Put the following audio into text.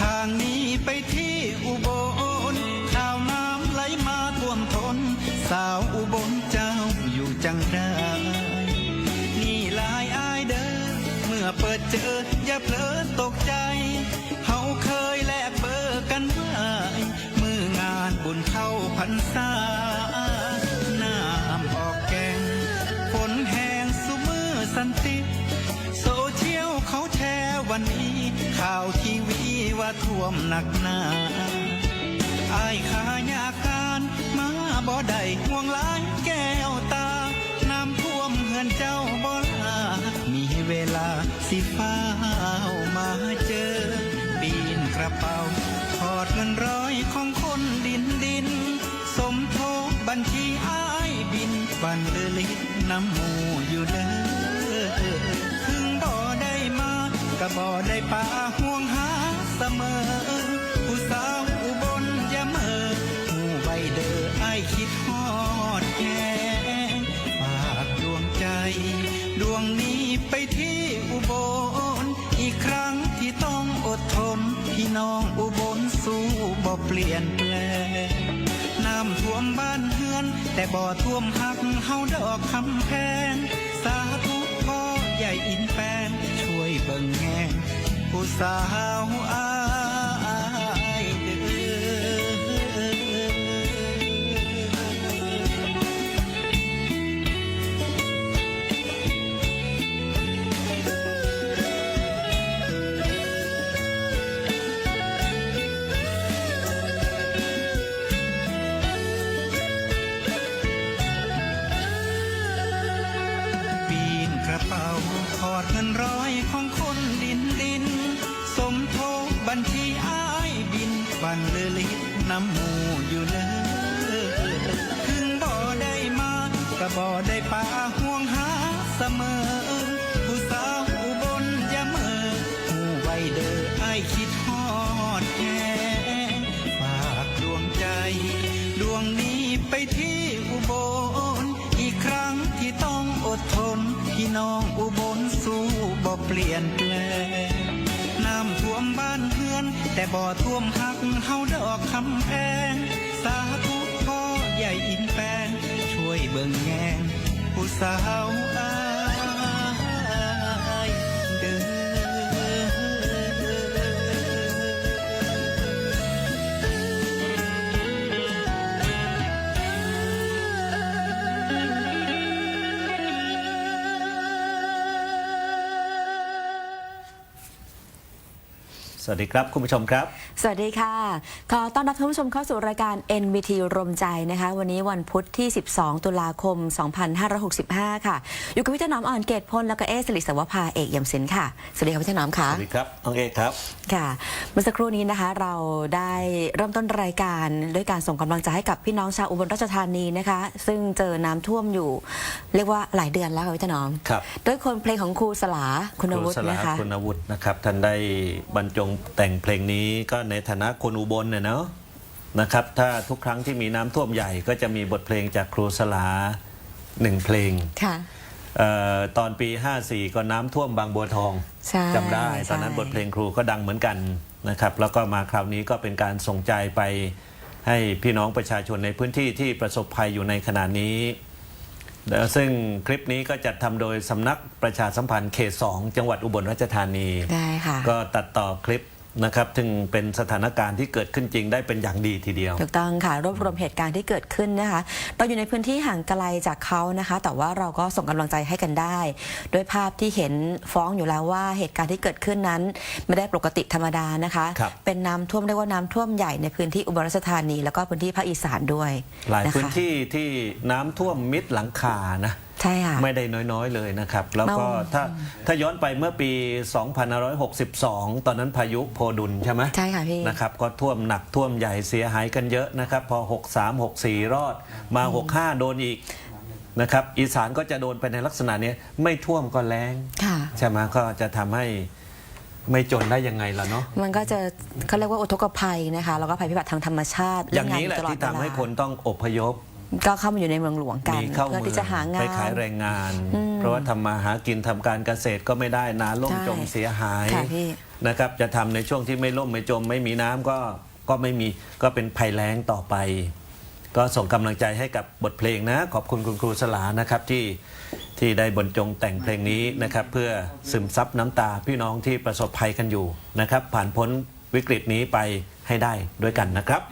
ทางนี้ไปที่อุบลข่าวน้ำไหลมาท่วมทน สาวอุบลเจ้าอยู่จังได้นี่ลายอายเด้อเมื่อเปิดเจอ อย่าเผลอตกใจเขาเคยแลกเบอร์กันไว้มืองานบุญเข้าพรรษาน้ำออกแกงฝนแห้งสุมือสันติ โซเชียลเขาแชร์วันนี้ ข่าวทีวีว่าท่วมหนักหนาอายขายาการมาบ่ได้ห่วงหลายแก้วตา น้ำท่วมเฮือนเจ้าบ่ลามีเวลาสิฟ้าวมาเจอ ปีนกระเป๋าถอดเงินร้อยของคนดินดิน สมทบบัญชีอ้ายบินบันเดลิดน้ำหมูอยู่เด้อ ก็บ่ได้ป่าห่วงหาเสมอ ผู้สาวอุบลอย่าเมอหูใบเด้อไอคิดฮอดแหงฝากดวงใจ ดวงนี้ไปที่อุบล อีกครั้งที่ต้องอดทน พี่น้องอุบลสู้บ่เปลี่ยนแปลงน้ำท่วมบ้านเฮือน แต่บ่ท่วมหักเฮาดอกคำแพง สาธุพ่อใหญ่อินแปง เบิ่งแงงผู้สาวอา เป๋าถอดเงินร้อยของคนดินดิน สมทบบัญชีอ้ายบินบันเลอลิดน้ำหมูอยู่เลยถึงบ่ได้มาก็บ่ได้ป่าห่วงหาเสมอ ผู้สาวอุบลย่าเมอหูไว้เด้อไอายคิดฮอดแหงฝากดวงใจ ดวงนี้ไปที่อุบลอีกครั้งที่ต้อง อดทนพี่น้องอุบลสู้บ่เปลี่ยนแปลงน้ำท่วมบ้านเฮือน แต่บ่ท่วมหักเฮาดอกคำแพงสาธุพ่อใหญ่อินแปงช่วยเบิ่งแงงผู้สาวอา สวัสดีครับ คุณผู้ชมครับ สวัสดีค่ะ ขอต้อนรับท่านผู้ชมเข้าสู่รายการ NBT รมใจนะคะ วันนี้วันพุธที่ 12 ตุลาคม 2565 ค่ะ อยู่กับพี่เจ้าหน้อมอ่อนเกตพลแล้วก็เอสลิสวภาเอกเยี่ยมสินค่ะ สวัสดีค่ะพี่เจ้าหน้อมค่ะ สวัสดีครับน้องเอกครับ ค่ะ เมื่อสักครู่นี้นะคะเราได้เริ่มต้นรายการด้วยการส่งกำลังใจให้กับพี่น้องชาวอุบลราชธานีนะคะ ซึ่งเจอน้ำท่วมอยู่ เรียกว่าหลายเดือนแล้วค่ะพี่เจ้าหน้อมครับด้วยคนเพลงของครูสลาคุณวุฒิสลานะคะคุณวุฒินะครับท่านได้บรรจงแต่งเพลงนี้ก็ในฐานะคนอุบลเนี่ยเนาะนะครับ ถ้าทุกครั้งที่มีน้ำท่วมใหญ่ก็จะมีบทเพลงจากครูสลาหนึ่งเพลงค่ะเอ่อตอนปี 54 ก็น้ำท่วมบางบัวทองใช่จำได้ ตอนนั้นใช่ บทเพลงครูก็ดังเหมือนกันนะครับ แล้วก็มาคราวนี้ก็เป็นการส่งใจไปให้พี่น้องประชาชนในพื้นที่ที่ประสบภัยอยู่ในขณะนี้แล้วซึ่งคลิปนี้ก็จัดทำโดยสำนักประชาสัมพันธ์เขต 2 จังหวัดอุบลราชธานี ได้ค่ะ ก็ตัดต่อคลิป นะครับถึงเป็นสถานการณ์ที่เกิดขึ้นจริงได้เป็นอย่างดีทีเดียว ถูกต้องค่ะรวบรวมเหตุการณ์ที่เกิดขึ้นนะคะ เราอยู่ในพื้นที่ห่างไกลจากเขานะคะ แต่ว่าเราก็ส่งกำลังใจให้กันได้ ด้วยภาพที่เห็นฟ้องอยู่แล้วว่าเหตุการณ์ที่เกิดขึ้นนั้น ไม่ได้ปกติธรรมดานะคะ ครับ เป็นน้ำท่วมเรียกว่าน้ำท่วมใหญ่ในพื้นที่อุบลราชธานี แล้วก็พื้นที่ภาคอีสานด้วยหลายนะคะ พื้นที่ที่น้ำท่วมมิดหลังคานะ ใช่ค่ะ ไม่ได้น้อยๆเลยนะครับ แล้วก็เมาถ้าถ้าย้อนไปเมื่อปี 2562 ตอนนั้นพายุโพดุลใช่ไหมใช่ค่ะพี่นะครับก็ท่วมหนักท่วมใหญ่เสียหายกันเยอะนะครับ พอ 63 64 รอดมา 65 โดนอีกนะครับอีสานก็จะโดนไปในลักษณะเนี้ยไม่ท่วมก็แรงค่ะใช่ไหมก็จะทำให้ไม่จนได้ยังไงล่ะเนาะมันก็จะเขาเรียกว่าอุทกภัยนะคะแล้วก็ภัยพิบัติทางธรรมชาติอย่างนี้แหละเล่นงนที่ตทำลดให้เวลาคนต้องอพยพ ก็เข้ามาอยู่ในเมืองหลวงกันมีเข้าเพื่อเมืที่จะหางาน ไปขายแรงงาน อืมเพราะว่าทำมาหากินทำการเกษตรก็ไม่ได้นาล่มใช่จมเสียหายค่ะพี่ นะครับ จะทำในช่วงที่ไม่ล่มไม่จม ไม่มีน้ำก็ก็ไม่มีก็เป็นภัยแล้งต่อไป ก็ส่งกำลังใจให้กับบทเพลงนะ ขอบคุณคุณครูสลานะครับที่ที่ได้บรรจงแต่งเพลงนี้นะครับ เพื่อซึมซับน้ำตาพี่น้องที่ประสบภัยกันอยู่นะครับ ผ่านพ้นวิกฤตนี้ไปให้ได้ด้วยกันนะครับ